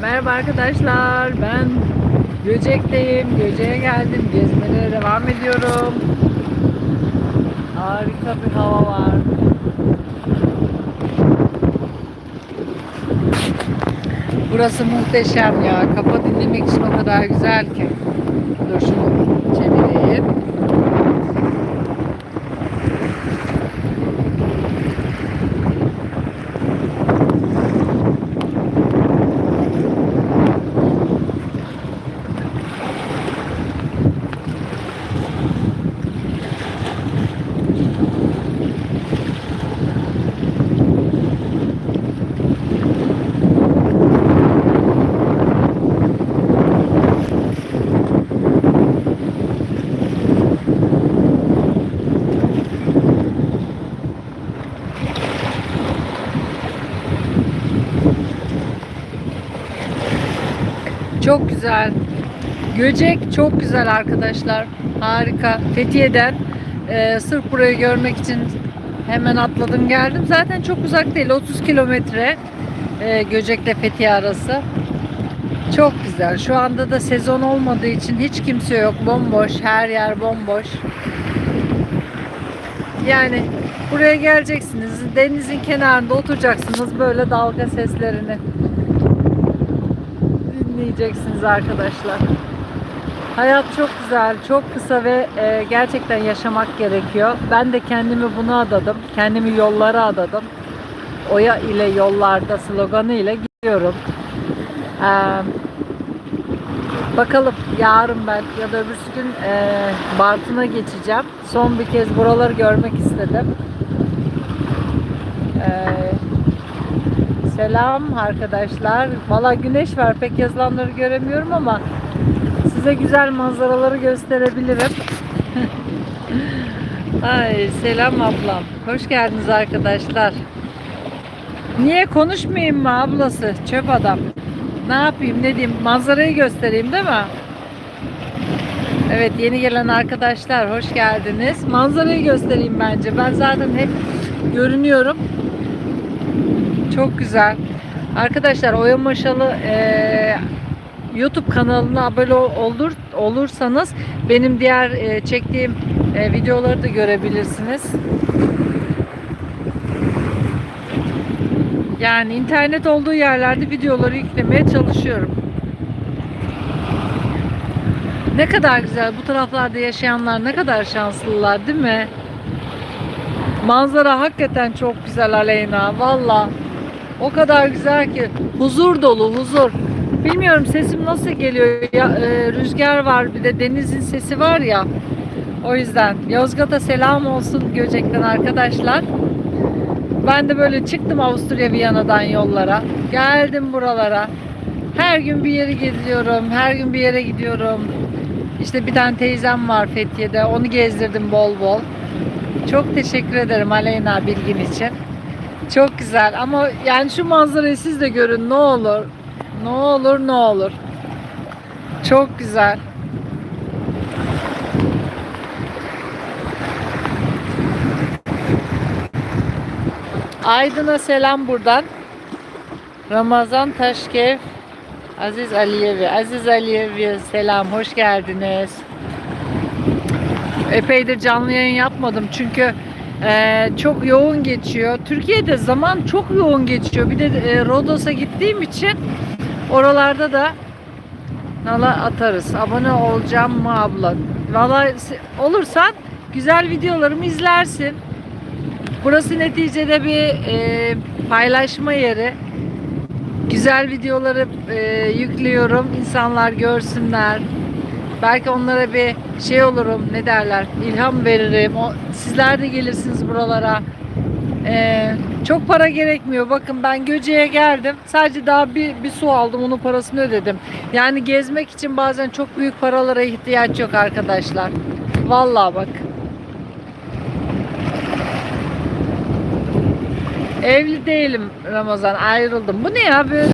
Merhaba arkadaşlar. Ben Göcek'teyim. Göcek'e geldim. Gezmelere devam ediyorum. Harika bir hava var. Burası muhteşem ya. Kafa dinlemek için o kadar güzel ki. Dur şunu çevireyim. Çok güzel. Göcek çok güzel arkadaşlar. Harika. Fethiye'den e, sırf burayı görmek için hemen atladım geldim. Zaten çok uzak değil. 30 kilometre e, Göcek'le Fethiye arası. Çok güzel. Şu anda da sezon olmadığı için hiç kimse yok. Bomboş. Her yer bomboş. Yani buraya geleceksiniz. Denizin kenarında oturacaksınız. Böyle dalga seslerini dinleyeceksiniz arkadaşlar. Hayat çok güzel, çok kısa ve e, gerçekten yaşamak gerekiyor. Ben de kendimi buna adadım. Kendimi yollara adadım. Oya ile yollarda sloganı ile gidiyorum. Ee, bakalım yarın ben ya da öbürsü gün e, Bartın'a geçeceğim. Son bir kez buraları görmek istedim. Ee, Selam arkadaşlar. Valla güneş var. Pek yazılanları göremiyorum ama size güzel manzaraları gösterebilirim. Ay selam ablam. Hoş geldiniz arkadaşlar. Niye konuşmayayım mı ablası? Çöp adam. Ne yapayım ne diyeyim? Manzarayı göstereyim değil mi? Evet yeni gelen arkadaşlar hoş geldiniz. Manzarayı göstereyim bence. Ben zaten hep görünüyorum. Çok güzel. Arkadaşlar Oya Maşalı eee, YouTube kanalına abone ol- olur olursanız benim diğer eee, çektiğim eee, videoları da görebilirsiniz. Yani internet olduğu yerlerde videoları yüklemeye çalışıyorum. Ne kadar güzel. Bu taraflarda yaşayanlar ne kadar şanslılar değil mi? Manzara hakikaten çok güzel Aleyna. Valla. O kadar güzel ki. Huzur dolu huzur. Bilmiyorum sesim nasıl geliyor. Ya, e, rüzgar var bir de denizin sesi var ya. O yüzden Yozgat'a selam olsun Göcek'ten arkadaşlar. Ben de böyle çıktım Avusturya Viyana'dan yollara. Geldim buralara. Her gün bir yere geziyorum. Her gün bir yere gidiyorum. İşte bir tane teyzem var Fethiye'de. Onu gezdirdim bol bol. Çok teşekkür ederim Aleyna bilgin için. Çok güzel ama yani şu manzarayı siz de görün ne olur. Ne olur ne olur. Çok güzel. Aydın'a selam buradan. Ramazan Taşkev Aziz Aliyevi. Aziz Aliyevi selam hoş geldiniz. Epeydir canlı yayın yapmadım çünkü e, çok yoğun geçiyor. Türkiye'de zaman çok yoğun geçiyor. Bir de e, Rodos'a gittiğim için oralarda da nala atarız. Abone olacağım mı abla? Valla olursan güzel videolarımı izlersin. Burası neticede bir e, paylaşma yeri. Güzel videoları e, yüklüyorum. İnsanlar görsünler. Belki onlara bir şey olurum. Ne derler? İlham veririm. O, sizler de gelirsiniz buralara. E, çok para gerekmiyor. Bakın ben Göce'ye geldim. Sadece daha bir, bir su aldım. Onun parasını ödedim. Yani gezmek için bazen çok büyük paralara ihtiyaç yok arkadaşlar. Vallahi bak. Evli değilim Ramazan. Ayrıldım. Bu ne ya böyle?